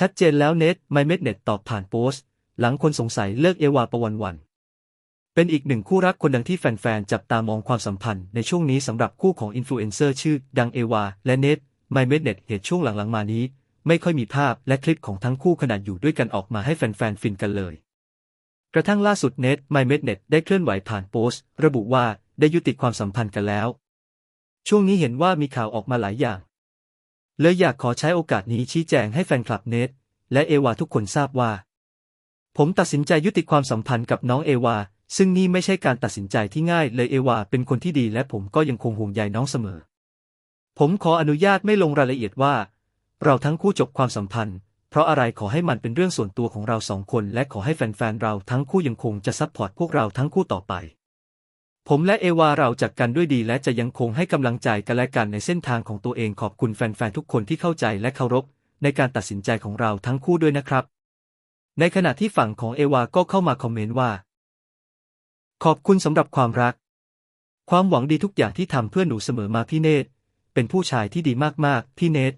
ชัดเจนแล้วเน็ตไมเม็ดเน็ตตอบผ่านโพสต์ หลังคนสงสัยเลิกเอวาประวันวัน เป็นอีกหนึ่งคู่รักคนดังที่แฟนๆ จับตามองความสัมพันธ์ในช่วงนี้สำหรับคู่ของอินฟลูเอนเซอร์ชื่อดังเอวาและเน็ตไมเม็ดเน็ตเหตุช่วงหลังๆมานี้ ไม่ค่อยมีภาพและคลิปของทั้งคู่ขณะอยู่ด้วยกันออกมาให้แฟนๆ ฟินกันเลย กระทั่งล่าสุดเน็ตไมเม็ดเน็ตได้เคลื่อนไหวผ่านโพสต์ ระบุว่าได้ยุติความสัมพันธ์กันแล้ว ช่วงนี้เห็นว่ามีข่าวออกมาหลายอย่าง เลยอยากขอใช้โอกาสนี้ชี้แจงให้แฟนคลับเนทและเอวาทุกคนทราบว่า ผมตัดสินใจยุติความสัมพันธ์กับน้องเอวา ซึ่งนี่ไม่ใช่การตัดสินใจที่ง่ายเลยเอวาเป็นคนที่ดีและผมก็ยังคงห่วงใยน้องเสมอ ผมขออนุญาตไม่ลงรายละเอียดว่า เราทั้งคู่จบความสัมพันธ์ เพราะอะไรขอให้มันเป็นเรื่องส่วนตัวของเราสองคน และขอให้แฟนๆเราทั้งคู่ยังคงจะซัพพอร์ตพวกเราทั้งคู่ต่อไป ผมและเอวาเราจากกันด้วยดีและจะยังคงให้กำลังใจกันและกันในเส้นทางของตัวเองขอบคุณแฟนๆทุกคนที่เข้าใจและเคารพในการตัดสินใจของเราทั้งคู่ด้วยนะครับ ในขณะที่ฝั่งของเอวาก็เข้ามาคอมเมนต์ว่า ขอบคุณสำหรับความรัก ความหวังดีทุกอย่างที่ทำเพื่อหนูเสมอมาพี่เนตเป็นผู้ชายที่ดีมากๆ พี่เนต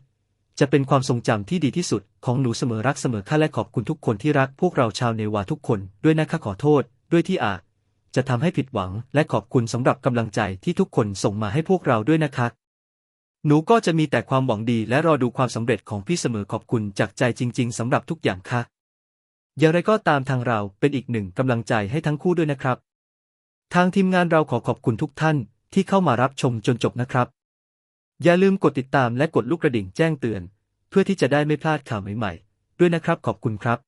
จะเป็นความทรงจำที่ดีที่สุดของหนูเสมอรักเสมอค่าและขอบคุณทุกคนที่รักพวกเราชาวเนวาทุกคนด้วยนะคะขอโทษ ด้วยที่อาจ จะทำให้ผิดหวัง และขอบคุณสำหรับกำลังใจที่ทุกคนส่งมาให้พวกเราด้วยนะคะหนูก็จะมีแต่ความหวังดีและรอดูความสำเร็จของพี่เสมอขอบคุณจากใจจริง ๆสำหรับทุกอย่างค่ะ อย่างไรก็ตามทางเราเป็นอีกหนึ่งกำลังใจให้ทั้งคู่ด้วยนะครับ ทางทีมงานเราขอขอบคุณทุกท่านที่เข้ามารับชมจนจบนะครับ อย่าลืมกดติดตามและกดลูกกระดิ่งแจ้งเตือน เพื่อที่จะได้ไม่พลาดข่าวใหม่ๆ ด้วยนะครับขอบคุณครับ